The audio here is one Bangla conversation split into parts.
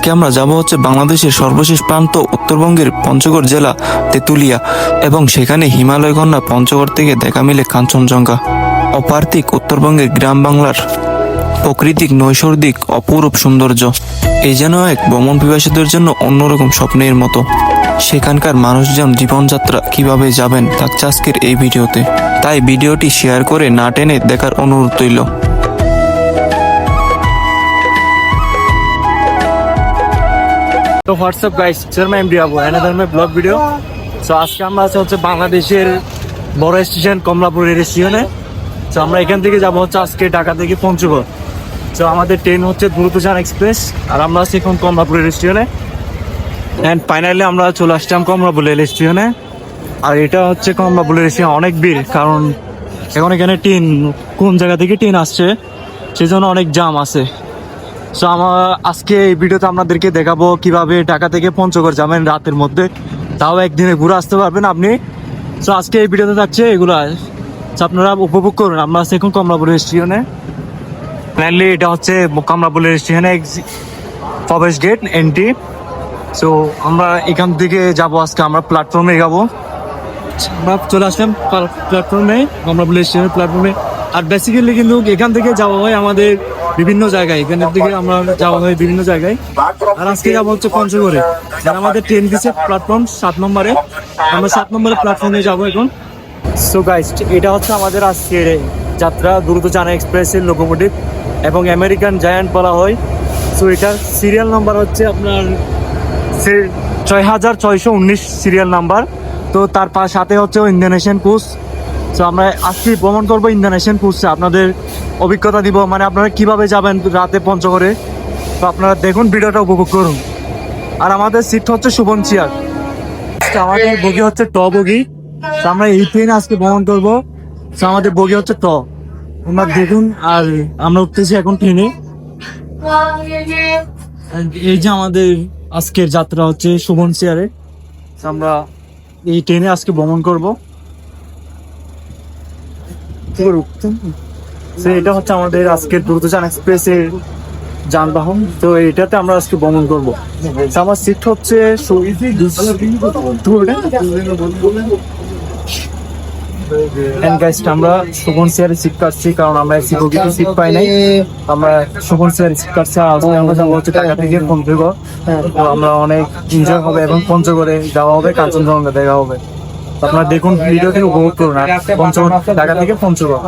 আজকে আমরা যাব হচ্ছে বাংলাদেশের সর্বশেষ প্রান্ত, উত্তরবঙ্গের পঞ্চগড় জেলা, তেঁতুলিয়া এবং সেখানে হিমালয় কন্যা পঞ্চগড় থেকে দেখা মিলে কাঞ্চনজঙ্ঘা। অপার্থিক উত্তরবঙ্গের গ্রাম বাংলার প্রাকৃতিক নৈসর্গিক অপরূপ সৌন্দর্য এই যেন এক ভ্রমণ পিপাসীদের জন্য অন্যরকম স্বপ্নের মতো। সেখানকার মানুষজন জীবনযাত্রা কীভাবে যাবেন থাকছে এই ভিডিওতে। তাই ভিডিওটি শেয়ার করে না টেনে দেখার অনুরোধ রইল। তো what's up guys Sharma MD Abu another my blog video so আজকে আমরা আছি হচ্ছে বাংলাদেশের বড় স্টেশন কমলাপুর স্টেশনে তো আমরা এখান থেকে যাব হচ্ছে আজকে ঢাকা থেকে পঞ্চগড় সো আমাদের ট্রেন হচ্ছে দ্রুতযান এক্সপ্রেস আর আমরা আছি এখন কমলাপুর স্টেশনে অ্যান্ড ফাইনালি আমরা চলে আসলাম কমলাপুর রেল স্টেশনে আর এটা হচ্ছে কমলাপুর রেল স্টেশন অনেক ভিড়, কারণ এখন এখানে ট্রেন কোন জায়গা থেকে ট্রেন আসছে, সেজন্য অনেক জাম আছে। সো আমার আজকে এই ভিডিওতে আপনাদেরকে দেখাবো কীভাবে ঢাকা থেকে পঞ্চগড় যাবেন রাতের মধ্যে। তাও একদিনে ঘুরে আসতে পারবেন আপনি। সো আজকে এই ভিডিওতে থাকছে এগুলো। আপনারা উপভোগ করুন। আমরা আছি এখন কমলাপুর স্টেশনে। মেনলি এটা হচ্ছে কমলাপুর স্টেশনে প্রবেশ গেট এন্ট্রি সো আমরা এখান থেকে যাব আজকে। আমরা প্ল্যাটফর্মে যাব। আমরা চলে আসলাম প্ল্যাটফর্মে কমলাপুর স্টেশনের প্ল্যাটফর্মে আর বেসিক্যালি কিন্তু এখান থেকে যাওয়া হয় আমাদের বিভিন্ন জায়গায়। এখানের দিকে আমরা যাওয়া হয় বিভিন্ন জায়গায়। আর আজকে যাব হচ্ছে পঞ্চগড়ে। আর আমাদের ট্রেন দিচ্ছে প্ল্যাটফর্ম সাত নম্বরে। আমরা সাত নম্বরের প্ল্যাটফর্মে যাব এখন। সো গাইস এটা হচ্ছে আমাদের আজকের যাত্রা দ্রুতযান এক্সপ্রেসের লোকোমোটিভ এবং আমেরিকান জায়ান্ট বলা হয়। সো এটার সিরিয়াল নাম্বার হচ্ছে আপনার ছয় হাজার ছয়শো উনিশ সিরিয়াল নাম্বার তো তার সাথে হচ্ছে ইন্দোনেশিয়ান কোচ তো আমরা আজকে ভ্রমণ করব ইন্দোনেশিয়ান কোচে আপনাদের অভিজ্ঞতা দিব মানে আপনারা কীভাবে যাবেন রাতে পঞ্চগড়ে, তো আপনারা দেখুন, ভিডিওটা উপভোগ করুন। আর আমাদের সিট হচ্ছে সুবন চেয়ার। আমাদের বগি হচ্ছে ট বগি। আমরা এই ট্রেনে আজকে ভ্রমণ করব। আমাদের বগি হচ্ছে ট। তোমরা দেখুন, আর আমরা উঠতেছি এখন ট্রেনে এই যে আমাদের আজকের যাত্রা হচ্ছে শুভন চেয়ারে। আমরা এই ট্রেনে আজকে ভ্রমণ করব। করব তো এটা হচ্ছে আমাদের আজকের দ্রুতযান এক্সপ্রেসের যানবাহন। তো এটাতে আমরা আজকে ভ্রমণ করব। আমার সিট হচ্ছে আমরা সুবন চেয়ারে সিট কাটছি, কারণ আমরা বগিতে সিট পাই নাই। আমরা সুবন চেয়ারে সিট কাটছি আজকে আমরা যাব হচ্ছে টাকা থেকে পঞ্চগড় তো আমরা অনেক এনজয় হবে এবং পঞ্চগড়ে যাওয়া হবে কাঞ্চনজঙ্ঘা দেখা হবে। আপনারা দেখুন ভিডিও থেকে উপভোগ করুন পঞ্চগড় ঢাকা থেকে পঞ্চগড়।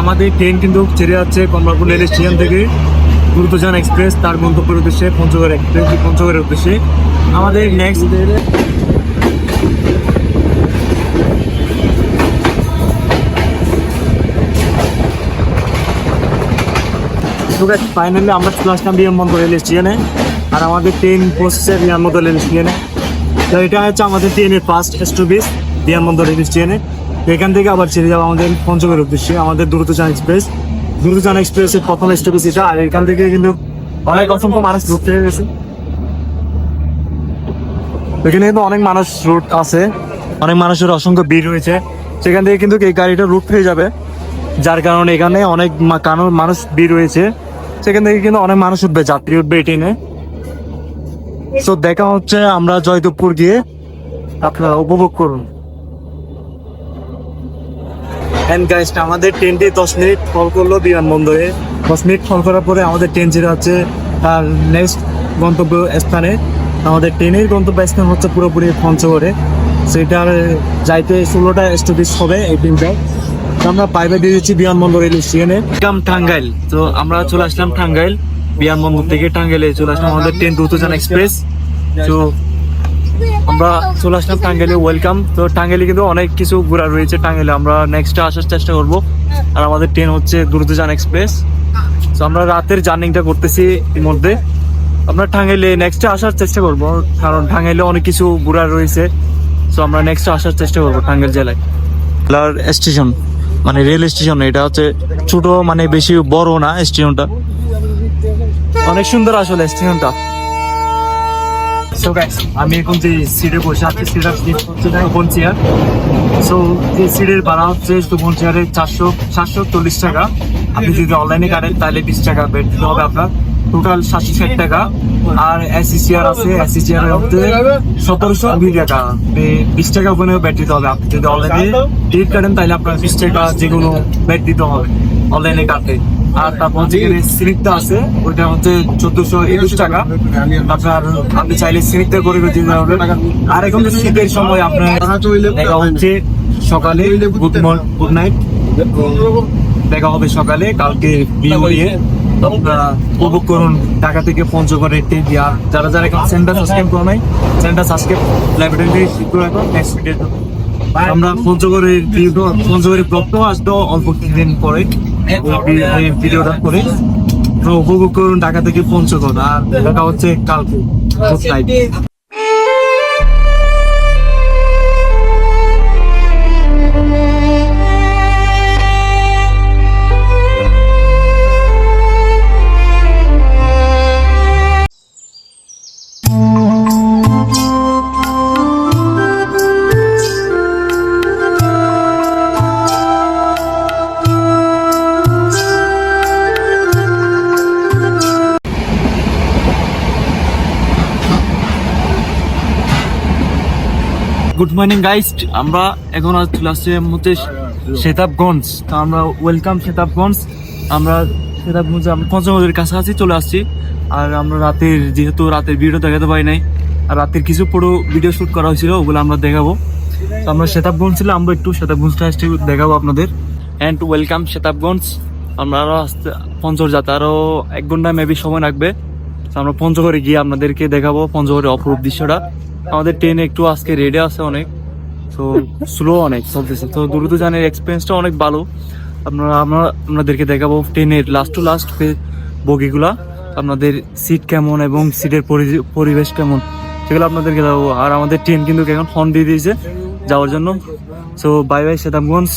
আমাদের ট্রেন কিন্তু ছেড়ে যাচ্ছে কমলাপুর রেল স্টেশন থেকে। দ্রুতযান এক্সপ্রেস তার গন্তব্যের উদ্দেশ্যে, পঞ্চগড় এক্সপ্রেস পঞ্চগড়ের উদ্দেশ্যে। আমাদের নেক্সট ফাইনালি আমরা চলে আসলাম বিমানবন্দর রেল স্টেশনে। আর আমাদের ট্রেন পৌঁছেছে বিমানবন্দর রেল স্টেশনে। তো এটা হচ্ছে আমাদের ট্রেনের ফার্স্ট স্টপেজ বিমানবন্দর তো এখান থেকে আবার ছেড়ে যাব আমাদের পঞ্চগড়ের উদ্দেশ্যে, আমাদের দ্রুতযান এক্সপ্রেস দ্রুতযান এক্সপ্রেসের প্রথম স্টপেজ এটা, আর এখান থেকে কিন্তু অনেক অসংখ্য মানুষ ঘুরতে গেছে। এখানে কিন্তু অনেক মানুষ রুট আছে, অনেক মানুষের অসংখ্য ভিড় রয়েছে। সেখান থেকে কিন্তু এই গাড়িটা রুট হয়ে যাবে, যার কারণে এখানে অনেক মানুষ ভিড় রয়েছে। সেখান থেকে কিন্তু অনেক মানুষ উঠবে, যাত্রী উঠবে ট্রেনে তো দেখা হচ্ছে আমরা জয়দেবপুর গিয়ে আপনারা উপভোগ করুন। গাইস আমাদের ট্রেনটি দশ মিনিট ফল করল বিমানবন্দরে। দশ মিনিট ফল করার পরে আমাদের ট্রেন ছেড়ে হচ্ছে তার নেক্সট গন্তব্য স্থানে আমাদের ট্রেনের গন্তব্য স্থান হচ্ছে পুরোপুরি পঞ্চগড়ে। সেটার যাইতে ষোলোটা স্টপেজ হবে এই ট্রেনটা তো আমরা পাইবে দিয়ে দিচ্ছি বিমানবন্দর রেল স্টেশনে টাঙ্গাইল তো আমরা চলে আসলাম টাঙ্গাইল বিমানবন্দর থেকে টাঙ্গাইলে চলে আসলাম আমাদের ট্রেন দ্রুতযান এক্সপ্রেস। তো আমরা চলে আসলাম টাঙ্গাইলে ওয়েলকাম তো টাঙ্গাইলে কিন্তু অনেক কিছু ঘোরা রয়েছে টাঙ্গাইলে। আমরা নেক্সট আসার চেষ্টা করব। আর আমাদের ট্রেন হচ্ছে দ্রুতযান এক্সপ্রেস। তো আমরা রাতের জার্নিংটা করতেছি এর মধ্যে। আমরা টাঙ্গাইলে নেক্সটে আসার চেষ্টা করব, কারণ টাঙ্গাইলে অনেক কিছু ঘোরা রয়েছে। তো আমরা নেক্সট আসার চেষ্টা করব টাঙ্গাইল জেলায়। স্টেশন মানে রেল স্টেশন এটা হচ্ছে ছোট মানে বেশি বড় না স্টেশনটা অনেক সুন্দর আসলে স্টেশনটা। আমি এখন যে সিটে বসে আছি সুপন চেয়ার সো এই সিটের ভাড়া হচ্ছে সুপন চেয়ারের চারশো, সাতশো চল্লিশ টাকা। আপনি যদি অনলাইনে কাটেন, তাহলে বিশ টাকা বেড দিতে হবে আপনার। টোটাল সাতশো ষাট টাকা। আর এসি চেয়ার আছে এসি চেয়ার হচ্ছে সতেরোশো কুড়ি টাকা। বিশ টাকা ওখানে বেড দিতে হবে। আপনি যদি অনলাইনে টিকিট কাটেন, তাহলে আপনার বিশ টাকা যে কোনো বেড দিতে হবে অনলাইনে কাটে। আর তারপর যেখানে স্লিপটা আছে, ওইটা হচ্ছে চোদ্দশো একুশ টাকা। আপনার, আপনি চাইলে স্লিপটা করে দিতে হবে আর এখন যে শীতের সময়, আপনার দেখা হচ্ছে সকালে গুড গুড নাইট দেখা হবে সকালে, কালকে বিয়ে উপভোগ করুন ঢাকা থেকে পঞ্চগড়ের টেবিয়া যারা যারা এখন সেন্টার সাবস্ক্রাইব করে নাই সেন্টার সাবস্ক্রাইব লাইব্রেরি নেক্সট আমরা পঞ্চগড়ের পঞ্চগড়ের ব্লগটাও আসতো অল্প কিছুদিন পরে। এই ভিডিওটা করে। তো উপভোগ করুন ঢাকা থেকে পঞ্চগড়। আর দেখা হচ্ছে কালকে। মর্নিং গাইস আমরা এখন আজ চলে আসছি হচ্ছে শেতাবগঞ্জ তো আমরা ওয়েলকাম শেতাবগঞ্জ আমরা শেতাবগঞ্জ আমরা পঞ্চগড়ের কাছাকাছি চলে আসছি। আর আমরা রাতের, যেহেতু রাতের ভিডিও দেখাতে পারি নাই, আর রাতের কিছু পুরো ভিডিও শুট করা হয়েছিল, ওগুলো আমরা দেখাবো। তো আমরা শেতাবগঞ্জ ছিল আমরা একটু শেতাবগঞ্জটা আসতে দেখাবো আপনাদের। অ্যান্ড ওয়েলকাম শেতাবগঞ্জ আমরা আরও আসতে, পঞ্চগড় যাতে আরও এক ঘণ্টা মেবি সময় লাগবে। তো আমরা পঞ্চগড়ে গিয়ে আপনাদেরকে দেখাবো, পঞ্চগড়ের অপরূপ দৃশ্যটা। আমাদের ট্রেন একটু আজকে রেডে আছে অনেক, তো স্লো অনেক চলতেছে। তো দ্রুত জানের এক্সপিরিয়েন্সটা অনেক ভালো। আপনারা, আমরা, আপনাদেরকে দেখাবো ট্রেনের লাস্ট টু লাস্ট বগিগুলা, আপনাদের সিট কেমন এবং সিটের পরিবেশ কেমন, সেগুলো আপনাদেরকে দেখাবো। আর আমাদের ট্রেন কিন্তু এখন হর্ন দিয়ে দিয়েছে যাওয়ার জন্য। সো বাই বাই সেতামগঞ্জ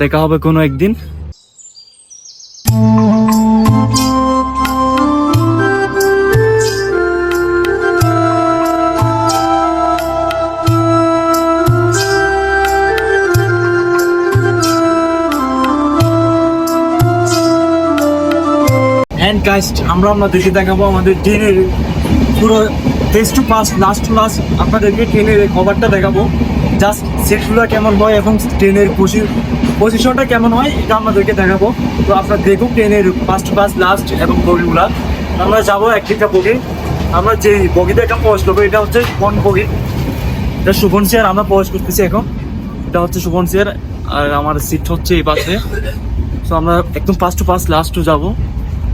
দেখা হবে কোনো একদিন। গাইস্ট আমরা আপনাদেরকে দেখাবো আমাদের ট্রেনের পুরো test to pass last to last আপনাদেরকে ট্রেনের কভারটা দেখাবো। জাস্ট সিটগুলো কেমন হয় এবং ট্রেনের পজিশনটা কেমন হয়, এটা আপনাদেরকে দেখাবো। তো আপনারা দেখুন ট্রেনের ফার্স্ট পাস লাস্ট এবং বগিগুলা। আমরা যাব এক একটা বগি। আমরা যে বগিতে একটা প্রবেশ করব, এটা হচ্ছে কোন বগি? এটা সুবন চেয়ার আমরা প্রবেশ করতেছি এখন। এটা হচ্ছে সুবন চেয়ার আর আমার সিট হচ্ছে এই পাশে। তো আমরা একদম first to first last to যাব।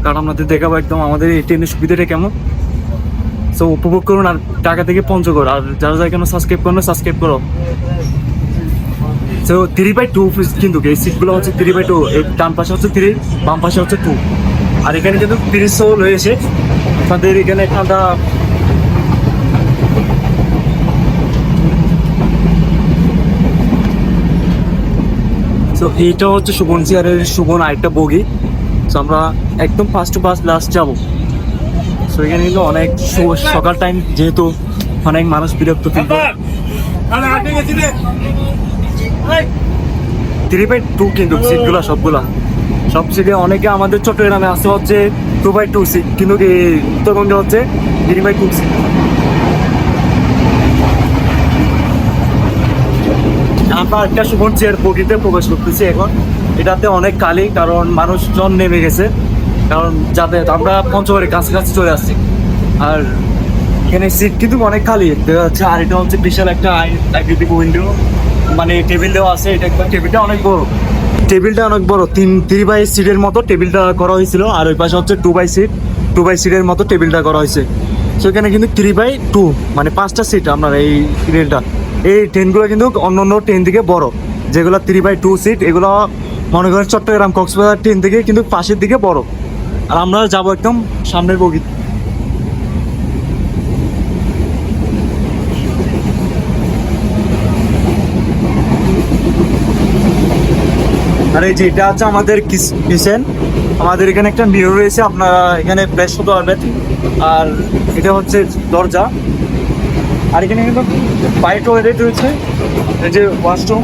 কারণ আপনাদের দেখাবো একদম আমাদের এই ট্রেনের সুবিধাটা কেমন? সো উপভোগ করুন আর টাকা থেকে পঞ্চগড়। আর যারা যারা কেন সাবস্ক্রাইব করো সাবস্ক্রাইব করো। সো থ্রি বাই টু কিন্তু এই সিটগুলো হচ্ছে থ্রি বাই টু এই ডান পাশে হচ্ছে থ্রি বাম পাশে হচ্ছে টু আর এখানে কিন্তু তিরিশ শো রয়েছে। আপনাদের এখানে একটা তো এইটা হচ্ছে সুবন চেয়ারের সুবন আরেকটা বগি। তো আমরা একদম ফার্স্ট টু ফার্স্ট লাস্ট যাব। সো এখানে কিন্তু অনেক সকাল টাইম যেহেতু অনেক মানুষ বিরক্ত কিন্তু থ্রি বাই টু কিন্তু সিটগুলো সবগুলা। সব সিটে অনেকে আমাদের চট্টগ্রামে আসতে হচ্ছে টু বাই টু সিট কিন্তু উত্তরবঙ্গে হচ্ছে থ্রি বাই টু সিট আমরা একটা সুবন চেয়ার বগিতে প্রবেশ করতেছি এখন। এটাতে অনেক কালি, কারণ মানুষজন নেমে গেছে। কারণ যাতে আমরা পঞ্চগড়ের কাছাকাছি চলে আসছি। আর এখানে সিট কিন্তু অনেক খালি দেখা যাচ্ছে, আর এটা হচ্ছে বিশাল একটা আইডেন্টিক উইন্ডো মানে টেবিল দেওয়া আছে, এটা একটা টেবিলটা অনেক বড়। টেবিলটা অনেক বড়, তিন থ্রি বাই সিটের মতো টেবিলটা করা হয়েছিল, আর ওই পাশে হচ্ছে two by seat two by সিটের মতো টেবিলটা করা হয়েছে। তো এখানে কিন্তু থ্রি বাই টু মানে পাঁচটা সিট আপনার এই ট্রেনটা এই ট্রেনগুলো কিন্তু অন্য অন্য ট্রেন থেকে বড়, যেগুলো থ্রি বাই টু সিট এগুলো মনে করেন চট্টগ্রাম কক্সবাজার ট্রেন থেকে কিন্তু পাশের দিকে বড়। আর আমরা যাব একদম সামনের বগি আর এই যে এটা হচ্ছে আমাদের কিচেন। আমাদের এখানে একটা মিরর রয়েছে, আপনারা এখানে ফ্রেশ হতে পারবেন। আর এটা হচ্ছে দরজা। আর এখানে কিন্তু বাইরে টয়লেট রয়েছে, এই যে ওয়াশরুম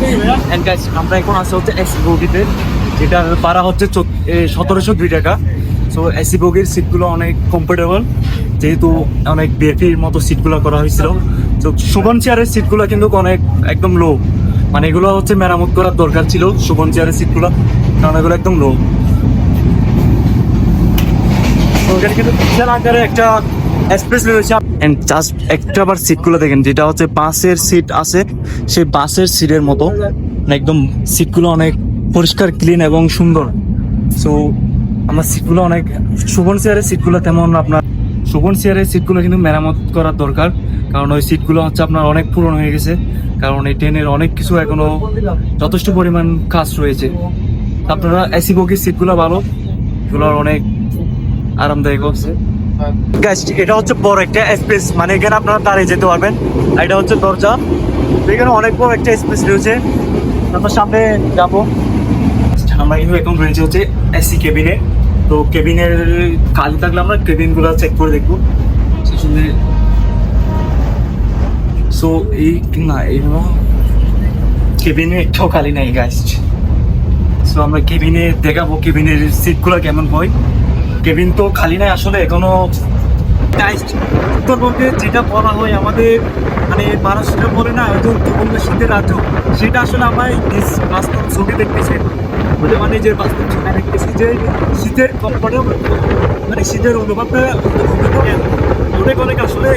And guys, আমরা এখন আসতে হচ্ছে এসি বগিতে যেটা ভাড়া হচ্ছে সতেরোশো দুই টাকা। সো এসি বগির সিটগুলো অনেক কমফোর্টেবল যেহেতু অনেক বিএপির মতো সিটগুলো করা হয়েছিল। তো সুবন চেয়ারের সিটগুলো কিন্তু অনেক একদম লো মানে এগুলো হচ্ছে মেরামত করার দরকার ছিল সুবন চেয়ারের সিটগুলো কারণ এগুলো একদম লো কিন্তু বিশাল আকারে একটা এক্সপ্রেস রয়েছে। এন্ড জাস্ট একটা আবার সিটগুলো দেখেন, যেটা হচ্ছে বাসের সিট আছে, সেই বাসের সিটের মতো। মানে একদম সিটগুলো অনেক পরিষ্কার ক্লিন এবং সুন্দর। সো আমার সিটগুলো অনেক সুবন চেয়ারের সিটগুলো তেমন আপনার সুবন চেয়ারের সিটগুলো কিন্তু মেরামত করার দরকার। কারণ ওই সিটগুলো হচ্ছে আপনার অনেক পুরনো হয়ে গেছে। কারণ এই ট্রেনের অনেক কিছু এখনও যথেষ্ট পরিমাণ কাজ রয়েছে। আপনারা এসি বগির সিটগুলো ভালো। এগুলোর অনেক আরামদায়ক হচ্ছে গাইস এটা হচ্ছে বড় একটা স্পেস মানে এখানে আপনারা দাঁড়িয়ে যেতে পারবেন। এটা হচ্ছে দরজা। এখানে অনেক বড় একটা স্পেস রয়েছে। আমরা সামনে যাব। আমরা এখন রয়েছে হচ্ছে এসি কেবিনে তো কেবিনের খালি থাকলে আমরা কেবিনগুলো চেক করে দেখব। সেখানে সো এই না, এই কেবিনে একটাও খালি নাই গাইস সো আমরা কেবিনে দেখাবো কেবিনের সিটগুলো কেমন হয়। কেবিন তো খালি নাই, আসলে এখনও উত্তরবঙ্গে যেটা বলা হয় আমাদের মানে মানুষটা বলে না, হয়তো উত্তরবঙ্গের শীতের রাজ্য সেটা আসলে আমার বাস্তব ছবি দেখতেছি বলে মানে যে বাস্তব ছবি দেখতেছি যে শীতের কমফোর্টেবল মানে শীতের অনুভবটা অনেক অনেক আসলে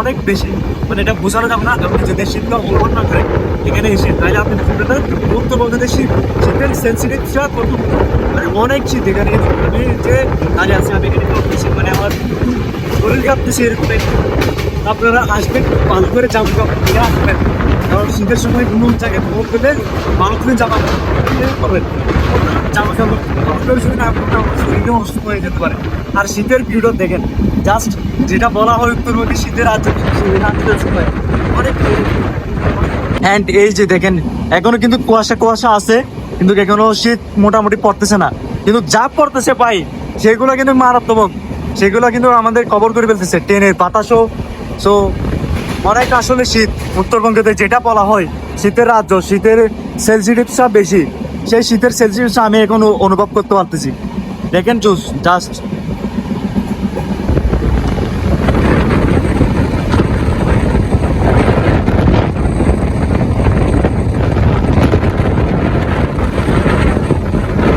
অনেক বেশি। মানে এটা বোঝানো যাবে না। আপনি যদি শীতটা অনুভব না করেন এখানে এসে তাহলে আপনি বুঝবেন না। উত্তরবঙ্গে শীত শীতের সেন্সিটিভটা কত মানে অনেক শীত এখানে। আমি যে দাঁড়িয়ে আছি, আমি এখানে মানে আমার শরীর কাঁপতেছে এরকম। আপনারা আসবেন, ভালো করে জামা কাপড় আসবেন। শীতের সময় কোনো জায়গায় ভ্রমণ করলে ভালো জামা করবেন। জামা কাপড় শরীর অসুস্থ হয়ে যেতে পারে। আর শীতের পিরিয়ড দেখেন জাস্ট যেটা বলা হয় উত্তরবঙ্গে শীতের রাজ্য অনেক অ্যান্ড এই যে দেখেন, এখনও কিন্তু কুয়াশা কুয়াশা আছে, কিন্তু এখনও শীত মোটামুটি পড়তেছে না। কিন্তু যা পড়তেছে পাই সেগুলো কিন্তু মারাত্মক। সেগুলো কিন্তু আমাদের কবর করে ফেলতেছে, ট্রেনের বাতাসও। সো অনেক আসলে শীত। উত্তরবঙ্গতে যেটা বলা হয়, শীতের রাজ্য, শীতের সেলসিটিভসটা বেশি। সেই শীতের সেলসিটিভসটা আমি এখন অনুভব করতে পারতেছি। দেখেন চুজ জাস্ট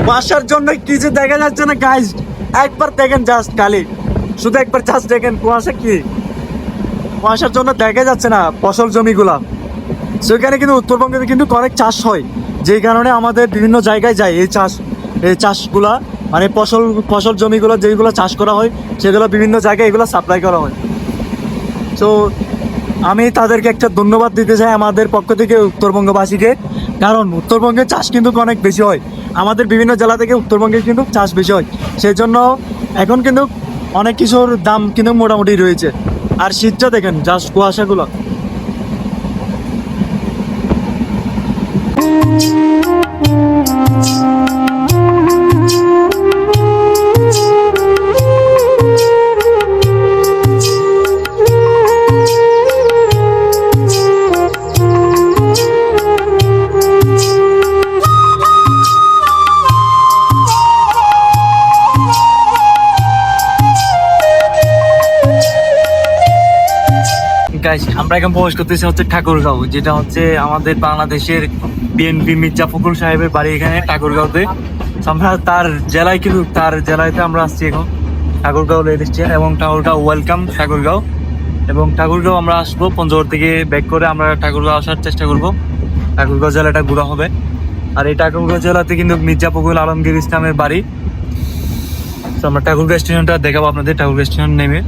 বাসার জন্য কি যে দেখা যাচ্ছে না গাইজ একবার দেখেন জাস্ট কালি শুধু একবার জাস্ট দেখেন, কুয়াশা কি? কুয়াশার জন্য দেখা যাচ্ছে না ফসল জমিগুলা। সেখানে কিন্তু উত্তরবঙ্গে কিন্তু অনেক চাষ হয়, যেই কারণে আমাদের বিভিন্ন জায়গায় যায় এই চাষ, এই চাষগুলা মানে ফসল ফসল জমিগুলো যেগুলো চাষ করা হয়, সেগুলো বিভিন্ন জায়গায় এগুলো সাপ্লাই করা হয়। তো আমি তাদেরকে একটা ধন্যবাদ দিতে চাই আমাদের পক্ষ থেকে উত্তরবঙ্গবাসীকে, কারণ উত্তরবঙ্গে চাষ কিন্তু অনেক বেশি হয়। আমাদের বিভিন্ন জেলা থেকে উত্তরবঙ্গে কিন্তু চাষ বেশি হয়। সেই জন্য এখন কিন্তু অনেক কিছুর দাম কিন্তু মোটামুটি রয়েছে। আর শীতটা দেখেন জাস্ট কুয়াশাগুলো। আমরা এখন প্রবেশ করতেছি হচ্ছে ঠাকুরগাঁও, যেটা হচ্ছে আমাদের বাংলাদেশের বিএনপি মির্জা ফখরুল সাহেবের বাড়ি এখানে ঠাকুরগাঁওতে। আমরা তার জেলায় কিন্তু, তার জেলাতে আমরা আসছি এখন। ঠাকুরগাঁও রেল স্টেশন এবং ঠাকুরগাঁও ওয়েলকাম ঠাকুরগাঁও। এবং ঠাকুরগাঁও আমরা আসব পঞ্চগড় থেকে ব্যাক করে আমরা ঠাকুরগাঁও আসার চেষ্টা করব। ঠাকুরগাঁও জেলাটা ঘোরা হবে। আর এই ঠাকুরগাঁও জেলাতে কিন্তু মির্জা ফখরুল আলমগীর ইসলামের বাড়ি। তো আমরা ঠাকুরগাঁও স্টেশনটা দেখাবো আপনাদের, ঠাকুরগাঁও স্টেশন নেমে।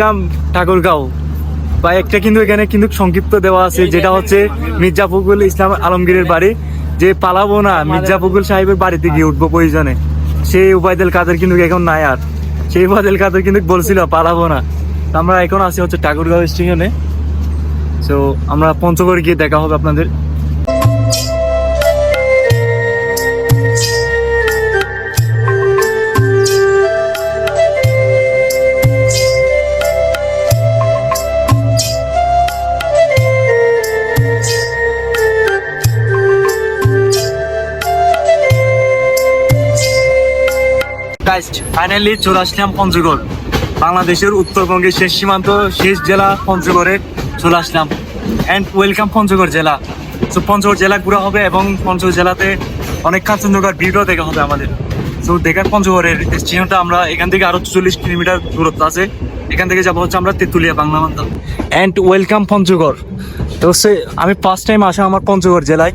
কাম ঠাকুরগাঁও। বা একটা কিন্তু এখানে কিন্তু সংক্ষিপ্ত দেওয়া আছে যেটা হচ্ছে মির্জা ফখরুল ইসলাম আলমগীরের বাড়ি। যে পালাবো না মির্জা ফখরুল সাহেবের বাড়িতে গিয়ে উঠবো প্রয়োজনে। সেই উপায়দেল কাদের কিন্তু এখন নাই আর। সেই উপায়দেল কাদের কিন্তু বলছিল পালাবো না। আমরা এখন আছি হচ্ছে ঠাকুরগাঁও স্টেশনে। তো আমরা পঞ্চগড়ে গিয়ে দেখা হবে আপনাদের। ফাইনালি চলে আসলাম পঞ্চগড়, বাংলাদেশের উত্তরবঙ্গের শেষ সীমান্ত, শেষ জেলা পঞ্চগড়ে চলে আসলাম অ্যান্ড ওয়েলকাম পঞ্চগড় জেলা। তো পঞ্চগড় জেলা ঘুরা হবে এবং পঞ্চগড় জেলাতে অনেক কাঞ্চনজঙ্ঘার ভিডিও দেখা হবে আমাদের। তো দেখার পঞ্চগড়ের স্টেশনটা আমরা এখান থেকে আরও চল্লিশ কিলোমিটার দূরত্ব আছে। এখান থেকে যাব হচ্ছে আমরা তেঁতুলিয়া, বাংলা মান্তা অ্যান্ড ওয়েলকাম পঞ্চগড়। তো হচ্ছে, আমি ফার্স্ট টাইম আসা আমার পঞ্চগড় জেলায়।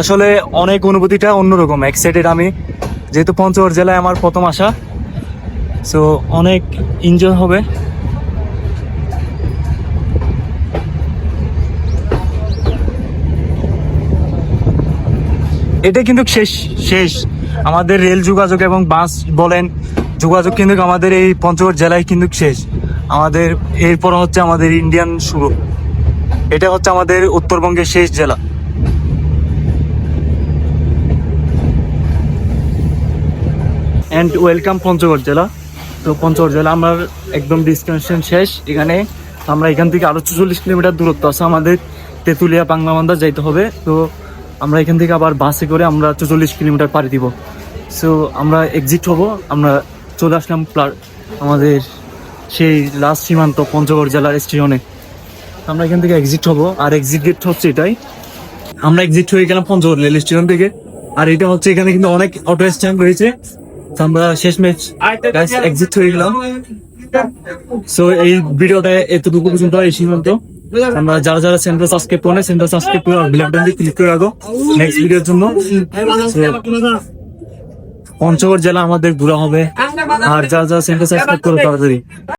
আসলে অনেক অনুভূতিটা অন্যরকম এক্সাইটেড আমি। যেহেতু পঞ্চগড় জেলায় আমার প্রথম আসা। সো অনেক এনজয় হবে। এটা কিন্তু শেষ শেষ। আমাদের রেল যোগাযোগ এবং বাস বলেন, যোগাযোগ কিন্তু আমাদের এই পঞ্চগড় জেলায় কিন্তু শেষ। আমাদের, এরপর হচ্ছে আমাদের ইন্ডিয়ান শুরু। এটা হচ্ছে আমাদের উত্তরবঙ্গের শেষ জেলা। অ্যান্ড ওয়েলকাম পঞ্চগড় জেলা। তো পঞ্চগড় জেলা আমার একদম ডিসকানেকশন শেষ। এখানে আমরা এখান থেকে আরও চল্লিশ কিলোমিটার দূরত্ব আছে আমাদের। তেঁতুলিয়া, বাংলামান্দা যাইতে হবে। তো আমরা এখান থেকে আবার বাসে করে আমরা চল্লিশ কিলোমিটার পাড়ি দিব। সো আমরা এক্সিট হব। আমরা চলে আসলাম আমাদের সেই লাস্ট সীমান্ত পঞ্চগড় জেলার স্টেশনে আমরা এখান থেকে এক্সিট হব। আর এক্সিট গেট হচ্ছে এটাই। আমরা এক্সিট হয়ে গেলাম পঞ্চগড় রেল স্টেশন থেকে। আর এটা হচ্ছে এখানে কিন্তু অনেক অটো স্ট্যান্ড রয়েছে। আমরা শেষ ম্যাচ এক্সিট হয়ে গেলাম। সো এই ভিডিওটা এতটুকু পর্যন্ত এই সীমান্ত। আমরা যারা যারা সেন্টার সাবস্ক্রাইব করে সেন্টার সাবস্ক্রাইব করে বেল ক্লিক করে রাখো নেক্সট ভিডিওর জন্য। পঞ্চগড় জেলা আমাদের ঘোরা হবে। আর যারা যারা সেন্টার সাবস্ক্রাইব করো, তাড়াতাড়ি।